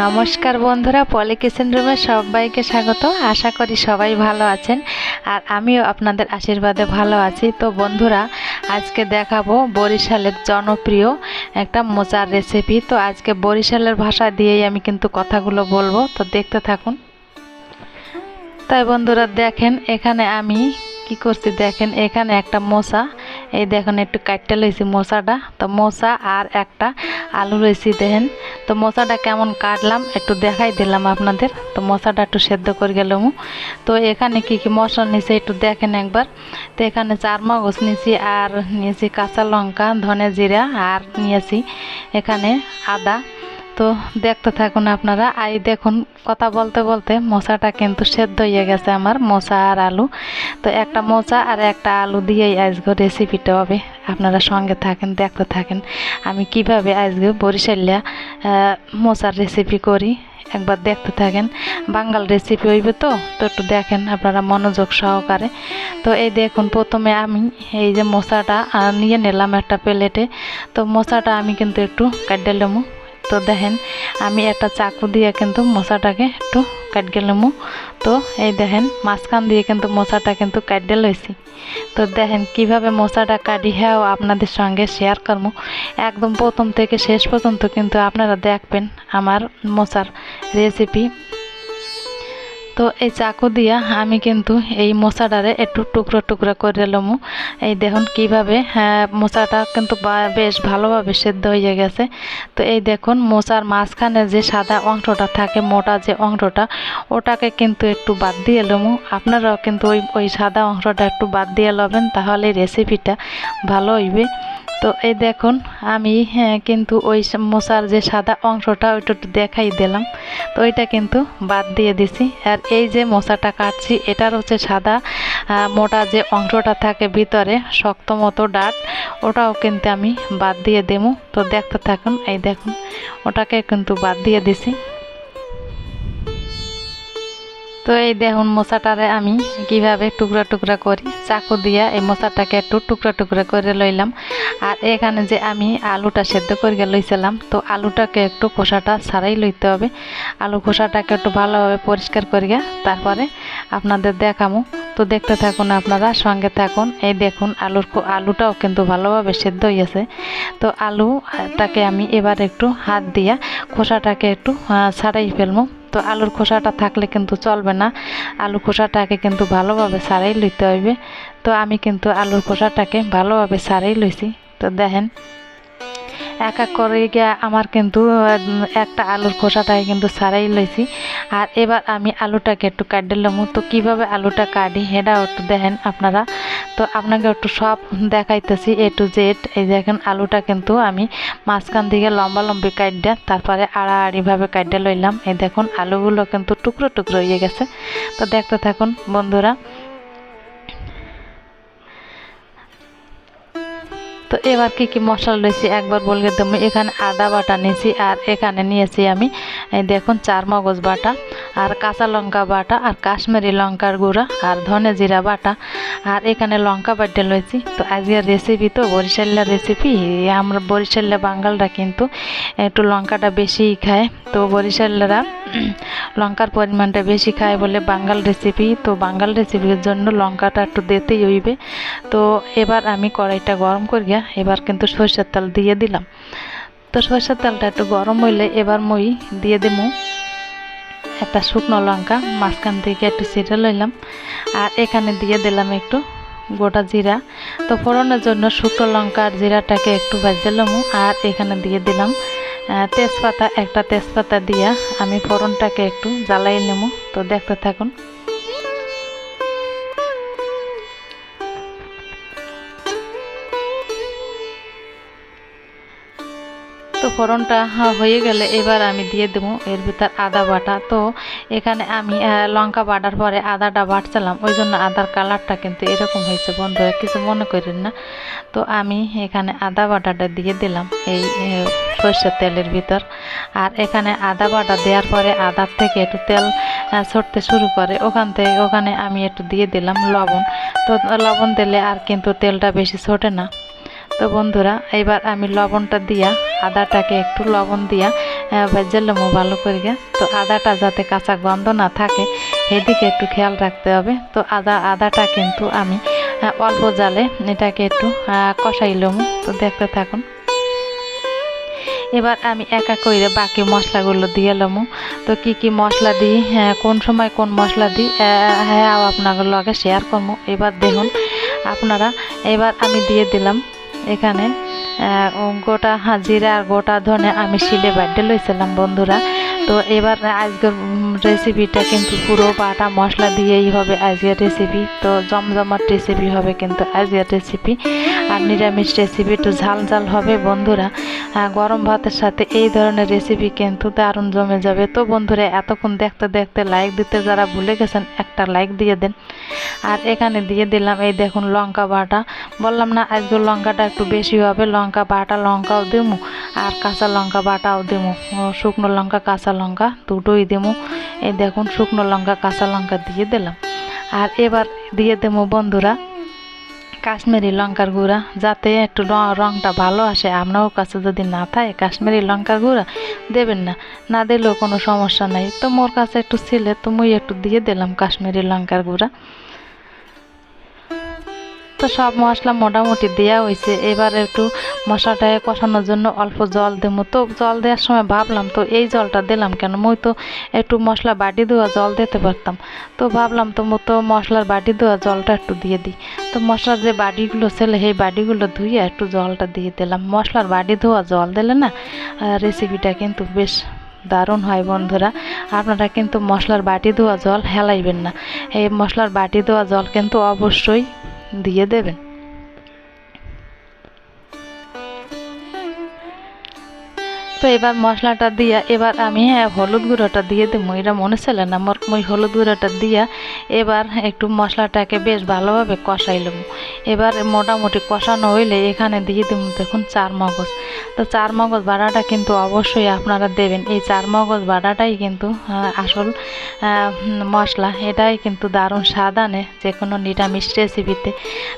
নমস্কার বন্ধুরা পলি কিচেন রুমে সবাইকে স্বাগত। আশা করি সবাই ভালো আছেন আর আমিও আপনাদের আশীর্বাদে ভালো আছি। তো বন্ধুরা, আজকে দেখাবো বরিশালের জনপ্রিয় একটা মোচার রেসিপি তো আজকে বরিশালের ভাষা দিয়েই আমি কিন্তু কথাগুলো বলব। তো দেখতে থাকুন। তাই বন্ধুরা, দেখেন এখানে আমি কি করছি? দেখেন এখানে একটা মোচা। এই দেখেন, একটু কাটতে লইছি মোচাটা তো মোচা আর একটা আলু রয়েছি, দেখেন। তো মোচাটা কেমন কাটলাম, একটু দেখাই দিলাম আপনাদের। তো মশাটা একটু সেদ্ধ করে গেলাম। তো এখানে কি কি মশলা নিয়েছি একটু দেখেন একবার। তো এখানে চার মগজ নিয়েছি আর নিয়েছি কাঁচা লঙ্কা, ধনে জিরা, আর নিয়েছি এখানে আদা। তো দেখতে থাকুন আপনারা। আই দেখুন, কথা বলতে বলতে মোচাটা কিন্তু সেদ্ধ হয়ে গেছে আমার মোচা আর আলু। তো একটা মোচা আর একটা আলু দিয়েই আজকে রেসিপিটা হবে। আপনারা সঙ্গে থাকেন, দেখতে থাকেন। আমি কীভাবে আজকে বরিশালিয়া মোচার রেসিপি করি, একবার দেখতে থাকেন। বাঙ্গাল রেসিপি হইবে তো তো একটু দেখেন আপনারা মনোযোগ সহকারে। তো এই দেখুন, প্রথমে আমি এই যে মশাটা নিয়ে নিলাম একটা প্লেটে। তো মশাটা আমি কিন্তু একটু কাটে নেব। তো দেখেন, আমি একটা চাকু দিয়ে কিন্তু মশাটাকে একটু কাট গেলামু তো এই দেখেন, মাঝখান দিয়ে কিন্তু মশাটা কিন্তু কাটতে লইছি। তো দেখেন, কীভাবে মশাটা কাটি হ্যাঁ আপনাদের সঙ্গে শেয়ার করব একদম প্রথম থেকে শেষ পর্যন্ত কিন্তু আপনারা দেখবেন আমার মশার রেসিপি তো এই চাকু দিয়া আমি কিন্তু এই মশাটারে একটু টুকরো টুকরো করে লমু। এই দেখুন কীভাবে হ্যাঁ মশাটা কিন্তু বেশ ভালোভাবে সেদ্ধ হয়ে গেছে। তো এই দেখুন মশার মাঝখানে যে সাদা অংশটা থাকে, মোটা যে অংশটা, ওটাকে কিন্তু একটু বাদ দিয়ে লমু। আপনারাও কিন্তু ওই ওই সাদা অংশটা একটু বাদ দিয়ে লবেন, তাহলে রেসিপিটা ভালো হইবে। তো এই দেখুন, আমি হ্যাঁ কিন্তু ওই মশার যে সাদা অংশটা, ওইটা একটু দেখাই দিলাম। তো ওইটা কিন্তু বাদ দিয়ে দিছি। আর এই যে মশাটা কাটছি, এটার হচ্ছে সাদা মোটা যে অংশটা থাকে ভিতরে, শক্ত মতো ডাট, ওটাও কিন্তু আমি বাদ দিয়ে দেবো। তো দেখতে থাকুন, এই দেখুন, ওটাকে কিন্তু বাদ দিয়ে দিছি। তো এই দেখুন মশাটারে আমি কীভাবে টুকরা টুকরা করি। চাকু দিয়া এই মশাটাকে একটু টুকরা টুকরা করে লইলাম। আর এখানে যে আমি আলুটা সেদ্ধ করে লইছিলাম, তো আলুটাকে একটু খোসাটা ছাড়াই লইতে হবে। আলু খোসাটাকে একটু ভালোভাবে পরিষ্কার করিয়া তারপরে আপনাদের দেখামো। তো দেখতে থাকুন আপনারা, সঙ্গে থাকুন। এই দেখুন আলুর আলুটাও কিন্তু ভালোভাবে সেদ্ধ হয়েছে তো আলুটাকে আমি এবার একটু হাত দিয়া খোসাটাকে একটু ছাড়াই ফেলব তো আলুর খোসাটা থাকলে কিন্তু চলবে না। আলু খোসাটাকে কিন্তু ভালোভাবে সারাই লইতে হইবে। তো আমি কিন্তু আলুর খোসাটাকে ভালোভাবে সারাই লইছি। তো দেখেন এক এক করে গিয়া আমার কিন্তু, একটা আলুর খোসাটাকে কিন্তু সারাই লইছি। আর এবার আমি আলুটাকে একটু কাটে লমু তো কীভাবে আলুটা কাটি সেটাও একটু দেখেন আপনারা। তো আপনাকে একটু সব দেখাইতেছি এ টু জেড এই দেখেন আলুটা কিন্তু আমি মাঝখান দিকে লম্বা লম্বি কাটডা তারপরে আড়াআড়িভাবে কাটে লইলাম। এই দেখুন, আলুগুলো কিন্তু টুকরো টুকরো হয়ে গেছে। তো দেখতে থাকুন বন্ধুরা। তো এবার কি কি মশলা রয়েছে একবার বলে দেবো এখানে আদা বাটা নিয়েছি আর এখানে নিয়েছি আমি দেখুন চার মগজ বাটা আর কাঁচা লঙ্কা বাটা আর কাশ্মীরি লঙ্কার গুঁড়া আর ধনে জিরা বাটা আর এখানে লঙ্কা বাটা লয়েছি তো আজকের রেসিপি তো বরিশাল্লা রেসিপি আমরা বরিশাল্লা বাঙালরা কিন্তু একটু লঙ্কাটা বেশিই খায়। তো বরিশালরা লঙ্কার পরিমাণটা বেশি খায় বলে বাঙ্গাল রেসিপি তো বাঙ্গাল রেসিপির জন্য লঙ্কাটা একটু দিতেই হইবে। তো এবার আমি কড়াইটা গরম করিয়া এবার কিন্তু সরষের তেল দিয়ে দিলাম। তো সরষের তেলটা একটু গরম হইলে এবার মই দিয়ে দেবো একটা শুকনো লঙ্কা, মাঝখান থেকে একটু ছিঁড়ে লইলাম। আর এখানে দিয়ে দিলাম একটু গোটা জিরা। তো ফোড়নের জন্য শুকনো লঙ্কা আর জিরাটাকে একটু ভাজলাম আর এখানে দিয়ে দিলাম তেজপাতা একটা তেজপাতা দিয়া আমি ফোড়নটাকে একটু জ্বালাই নেব। তো দেখতে থাকুন। ফোড়নটা, হয়ে গেলে এবার আমি দিয়ে দেবো এর ভিতর আদা বাটা। তো এখানে আমি লঙ্কা বাটার পরে আদাটা বাটছিলাম, ওই জন্য আদার কালারটা কিন্তু এরকম হয়েছে বন্ধুরা, কিছু মনে করেন না। তো আমি এখানে আদা বাটাটা দিয়ে দিলাম এই সর্ষের তেলের ভিতর। আর এখানে আদা বাটা দেওয়ার পরে আদার থেকে একটু তেল ছড়তে শুরু করে, ওখান থেকে, ওখানে আমি একটু দিয়ে দিলাম লবণ। তো লবণ দিলে আর কিন্তু তেলটা বেশি ছোটে না। তো বন্ধুরা এবার আমি লবণটা দিয়া আদাটাকে একটু লবণ দিয়া ভেজেলাম ভালো করে তো আদাটা যাতে কাঁচা গন্ধ না থাকে সেদিকে একটু খেয়াল রাখতে হবে। তো আদা আদাটা কিন্তু আমি অল্প জালে এটাকে একটু কষাই কষাইলাম তো দেখতে থাকুন। এবার আমি একা করে বাকি মশলাগুলো দিয়ে লমু তো কি কি মশলা দিই হ্যাঁ, কোন সময় কোন মশলা দিই হ্যাঁ আপনাদের লগে শেয়ার করব। এবার দেখুন আপনারা এবার আমি দিয়ে দিলাম এখানে অঙ্কটা গোটা হাজিরা আর গোটা ধনে আমি শিলে বাড্ডে লইছিলাম বন্ধুরা। তো এবার আজকের রেসিপিটা কিন্তু পুরো বাটা মশলা দিয়েই হবে আজকের রেসিপি তো জমজমাট রেসিপি হবে কিন্তু আজকের রেসিপি আর নিরামিষ রেসিপি একটু ঝাল ঝাল হবে বন্ধুরা। গরম ভাতের সাথে এই ধরনের রেসিপি কিন্তু দারুণ জমে যাবে। তো বন্ধুরা, এতক্ষণ দেখতে দেখতে লাইক দিতে যারা ভুলে গেছেন, একটা লাইক দিয়ে দেন। আর এখানে দিয়ে দিলাম এই দেখুন লঙ্কা বাটা। বললাম না আজকে লঙ্কাটা একটু বেশি হবে। লঙ্কা বাটা লঙ্কাও দিমু, আর কাঁচা লঙ্কা বাটাও দিমু। শুকনো লঙ্কা, কাঁচা লঙ্কা, দুটোই দিমু। এই দেখুন, শুকনো লঙ্কা, কাঁচা লঙ্কা দিয়ে দিলাম। আর এবার দিয়ে দেবো বন্ধুরা কাশ্মীরি লঙ্কার গুঁড়া, যাতে একটু র- রংটা ভালো আসে। আপনার কাছে যদি না থাকে কাশ্মীরি লঙ্কার গুঁড়া দেবেন না। না দিলেও কোনো সমস্যা নাই। তো মোর কাছে একটু ছিলে, তো মুই একটু দিয়ে দিলাম কাশ্মীরি লঙ্কার গুঁড়া। তো সব মশলা মোটামুটি দেওয়া হয়েছে এবার একটু মশলাটাকে কষানোর জন্য অল্প জল দেবো। তো জল দেওয়ার সময় ভাবলাম, তো এই জলটা দিলাম কেন? মই তো একটু মশলা বাটি দেওয়া জল দিতে পারতাম। তো ভাবলাম, তো মো তো মশলার বাটি দেওয়া জলটা একটু দিয়ে দিই। তো মশলার যে বাটিগুলো ছিল, সেই বাটিগুলো ধুয়ে একটু জলটা দিয়ে দিলাম। মশলার বাটি ধোয়া জল দিলে না রেসিপিটা কিন্তু বেশ দারুণ হয় বন্ধুরা। আপনারা কিন্তু মশলার বাটি ধোয়া জল হেলাইবেন না। এই মশলার বাটি ধোয়া জল কিন্তু অবশ্যই দিয়ে দেবেন তো এবার মশলাটা দিয়া এবার আমি হ্যাঁ, হলুদ গুঁড়োটা দিয়ে দেবো এটা মনে ছিল না মোর ওই হলুদ গুঁড়োটা দিয়া এবার একটু মশলাটাকে বেশ ভালোভাবে কষাইলাম এবার মোটামুটি কষানো হইলে এখানে দিয়ে দেবো দেখুন চার মগজ তো চার মগজ বাটাটা কিন্তু অবশ্যই আপনারা দেবেন। এই চার মগজ বাটাটাই কিন্তু আসল মশলা। এটাই কিন্তু দারুণ স্বাদ আনে যে কোনো নিরামিষ রেসিপিতে।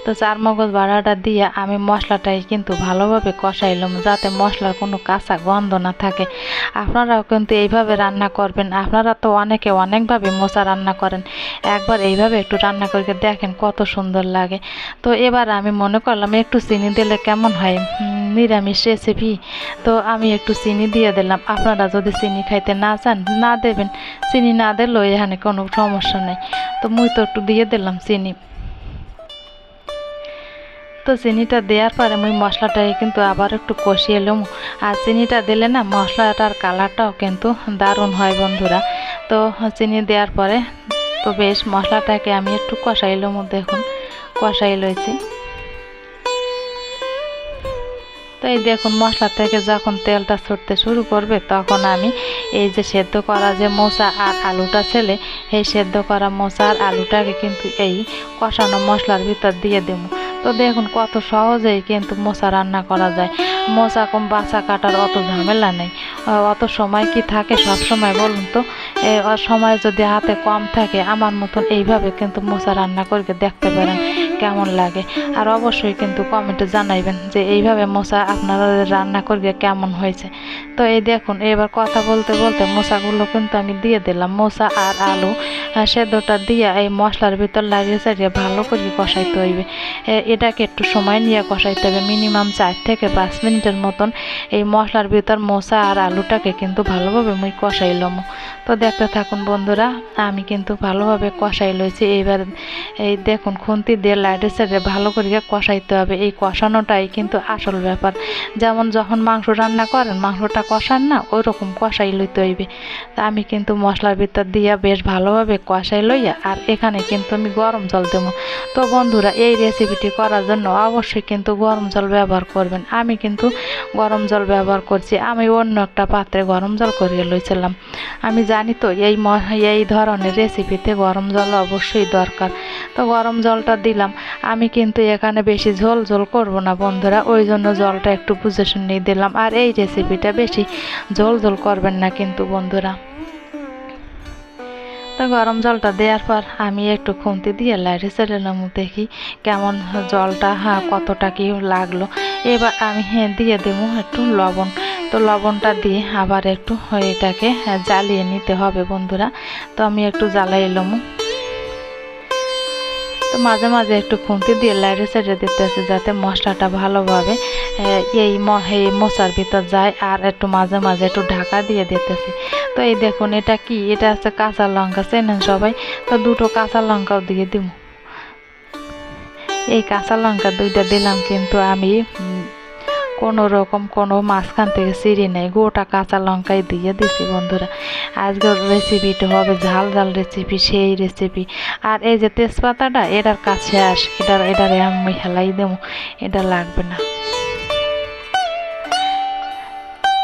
তো চার মগজ বাটাটা দিয়ে আমি মশলাটাই কিন্তু ভালোভাবে কষাইলাম যাতে মশলার কোনো কাঁচা গন্ধ না থাকে। আপনারাও কিন্তু এইভাবে রান্না করবেন। আপনারা তো অনেকে অনেকভাবে মোচা রান্না করেন। একবার এইভাবে একটু রান্না করে দেখেন কত সুন্দর লাগে। তো এবার আমি মনে করলাম একটু চিনি দিলে কেমন হয়? নিরামিষ রেসিপি তো আমি একটু চিনি দিয়ে দিলাম। আপনারা যদি চিনি খাইতে না চান, না দেবেন। চিনি না দিলেও এখানে কোনো সমস্যা নেই। তো মুই তো একটু দিয়ে দিলাম চিনি। তো চিনিটা দেওয়ার পরে মুই মশলাটাকে কিন্তু আবার একটু কষিয়ে এলাম আর চিনিটা দিলে না, মশলাটার কালারটাও কিন্তু দারুণ হয় বন্ধুরা। তো চিনি দেওয়ার পরে তো বেশ মশলাটাকে আমি একটু কষাই কষাইলাম দেখুন, কষাই লইছি। তো এই দেখুন, মশলা থেকে যখন তেলটা ছুটতে শুরু করবে, তখন আমি এই যে সেদ্ধ করা যে মোচা আর আলুটা ছেলে, এই সেদ্ধ করা মোচা আর আলুটাকে কিন্তু এই কষানো মশলার ভিতর দিয়ে দেবো। তো দেখুন কত সহজেই কিন্তু মোচা রান্না করা যায়। মোচা কম বাছা কাটার অত ঝামেলা নেই। অত সময় কি থাকে সব সময় বলুন তো? সময় যদি হাতে কম থাকে, আমার মতন এইভাবে কিন্তু মোচা রান্না করে দেখতে পারেন কেমন লাগে। আর অবশ্যই কিন্তু কমেন্টে জানাইবেন যে এইভাবে মোচা আপনারা রান্না করে কেমন হয়েছে। তো এই দেখুন, এবার কথা বলতে বলতে মোচাগুলো কিন্তু আমি দিয়ে দিলাম। মোচা আর আলু। আহ, সেদ্ধটা দিয়ে এই মশলার ভিতর লাগিয়ে চালিয়ে ভালো করে কষাইতে হইবে। এটাকে একটু সময় নিয়ে কষাইতে হবে। মিনিমাম চার থেকে পাঁচ মিনিটের মতন এই মশলার ভিতর মোচা আর আলুটাকে কিন্তু ভালোভাবে মুই কষাইলাম তো দেখতে থাকুন বন্ধুরা আমি কিন্তু ভালোভাবে কষাই লইছি। এইবার এই দেখুন খুন্তি দিয়ে লাইটের সাইডে ভালো করে কষাইতে হবে। এই কষানোটাই কিন্তু আসল ব্যাপার। যেমন যখন মাংস রান্না করেন মাংসটা কষান না ওই রকম কষাই লইতে হইবে। তা আমি কিন্তু মশলার ভিতর দিয়া বেশ ভালোভাবে কষাই লইয়া আর এখানে কিন্তু আমি গরম জল দেবো। তো বন্ধুরা, এই রেসিপিটি করার জন্য অবশ্যই কিন্তু গরম জল ব্যবহার করবেন। আমি কিন্তু গরম জল ব্যবহার করছি। আমি অন্য একটা পাত্রে গরম জল করিয়ে লইছিলাম। আমি জানি তো, এই এই ধরনের রেসিপিতে গরম জল অবশ্যই দরকার। তো গরম জলটা দিলাম। আমি কিন্তু এখানে বেশি ঝোল ঝোল করব না বন্ধুরা। ওই জন্য জলটা একটু বুঝে শুনিয়ে দিলাম। আর এই রেসিপিটা বেশি ঝোল ঝোল করবেন না কিন্তু বন্ধুরা। তো গরম জলটা দেওয়ার পর আমি একটু খুন্তি দিয়ে লাইটে সেরেলাম দেখি কেমন জলটা হ্যাঁ কতটা কি লাগল। এবার আমি হ্যাঁ দিয়ে দেবো একটু লবণ। তো লবণটা দিয়ে আবার একটু এটাকে জ্বালিয়ে নিতে হবে বন্ধুরা। তো আমি একটু জ্বালাই এলাম তো মাঝে মাঝে একটু খুঁতি দিয়ে লাইটে সাইডে দিতেছে যাতে মশলাটা ভালোভাবে এই এই মশার ভিতর যায় আর একটু মাঝে মাঝে একটু ঢাকা দিয়ে দিতেছি তো এই দেখুন এটা কি? এটা আছে কাঁচা লঙ্কা, চেনেন সবাই? তো দুটো কাঁচা লঙ্কাও দিয়ে দিব। এই কাঁচা লঙ্কা দুইটা দিলাম কিন্তু আমি কোনো রকম কোনো মাঝখান থেকে চিড়ি নেই, গোটা কাঁচা লঙ্কাই দিয়ে দিছি বন্ধুরা। আজকের রেসিপিটা হবে ঝাল ঝাল রেসিপি সেই রেসিপি আর এই যে তেজপাতাটা, এটার কাছে আস এটার, এটারে আমি হেলাই দেবো। এটা লাগবে না।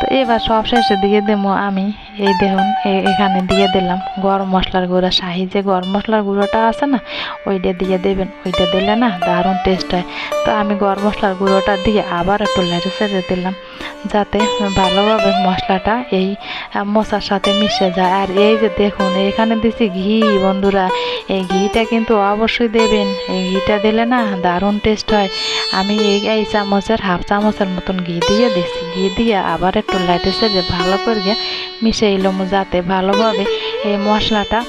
তো এবার সব শেষে দিয়ে দেবো আমি এই দেখুন এখানে দিয়ে দিলাম গরম মশলার গুঁড়া। শাহি যে গরম মশলার গুঁড়োটা আছে না, ওইটা দিয়ে দেবেন। ওইটা দিলে না দারুণ টেস্ট হয়। তো আমি গরম মশলার গুঁড়োটা দিয়ে আবার একটু লেড়ে চেড়ে দিলাম, যাতে ভালোভাবে মশলাটা এই মশার সাথে মিশে যায়। আর এই যে দেখুন, এখানে দিছি ঘি বন্ধুরা। এই ঘিটা কিন্তু অবশ্যই দেবেন। এই ঘিটা দিলে না দারুণ টেস্ট হয়। আমি এই এই চামচের, হাফ চামচের মতন ঘি দিয়ে দিছি। ঘি দিয়ে আবার একটু লাইটে সেজে ভালো করে মিশে এলাম যাতে ভালোভাবে। এই মশলাটা,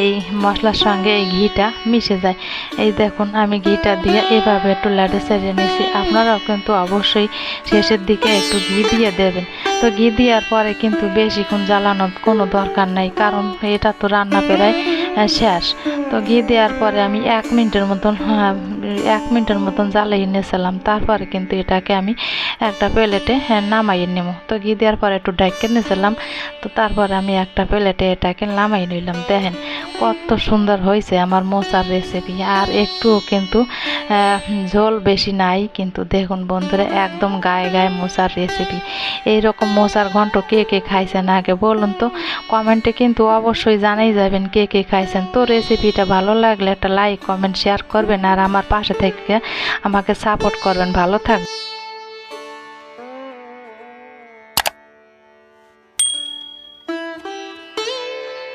এই মশলার সঙ্গে এই ঘিটা মিশে যায়। এই দেখুন, আমি ঘিটা দিয়ে এভাবে একটু লাডে সেরে নিয়েছি। আপনারাও কিন্তু অবশ্যই শেষের দিকে একটু ঘি দিয়ে দেবেন। তো ঘি দেওয়ার পরে কিন্তু বেশিক্ষণ জ্বালানোর কোনো দরকার নাই, কারণ এটা তো রান্না প্রায় শেষ। তো ঘি দেওয়ার পরে আমি এক মিনিটের মতন এক মিনিটের মতন জ্বালিয়ে নিয়েছিলাম। তারপরে কিন্তু এটাকে আমি একটা প্লেটে নামাইয়ে নেব তো ঘি দেওয়ার পরে একটু ডাইকে নিয়েছিলাম। তো তারপরে আমি একটা প্লেটে এটাকে নামাই নিলাম। দেখেন কত সুন্দর হয়েছে আমার মোচার রেসিপি আর একটুও কিন্তু ঝোল বেশি নাই, কিন্তু দেখুন বন্ধুরা, একদম গায়ে গায়ে মোচার রেসিপি এইরকম মোচার ঘন্ট কে কে খাইছেন আগে বলুন তো? কমেন্টে কিন্তু অবশ্যই জানাই যাবেন কে কে খাইছেন। তো রেসিপিটা ভালো লাগলে একটা লাইক কমেন্ট শেয়ার করবেন। আর আমার পাশে থেকে আমাকে সাপোর্ট করবেন। ভালো থাকবেন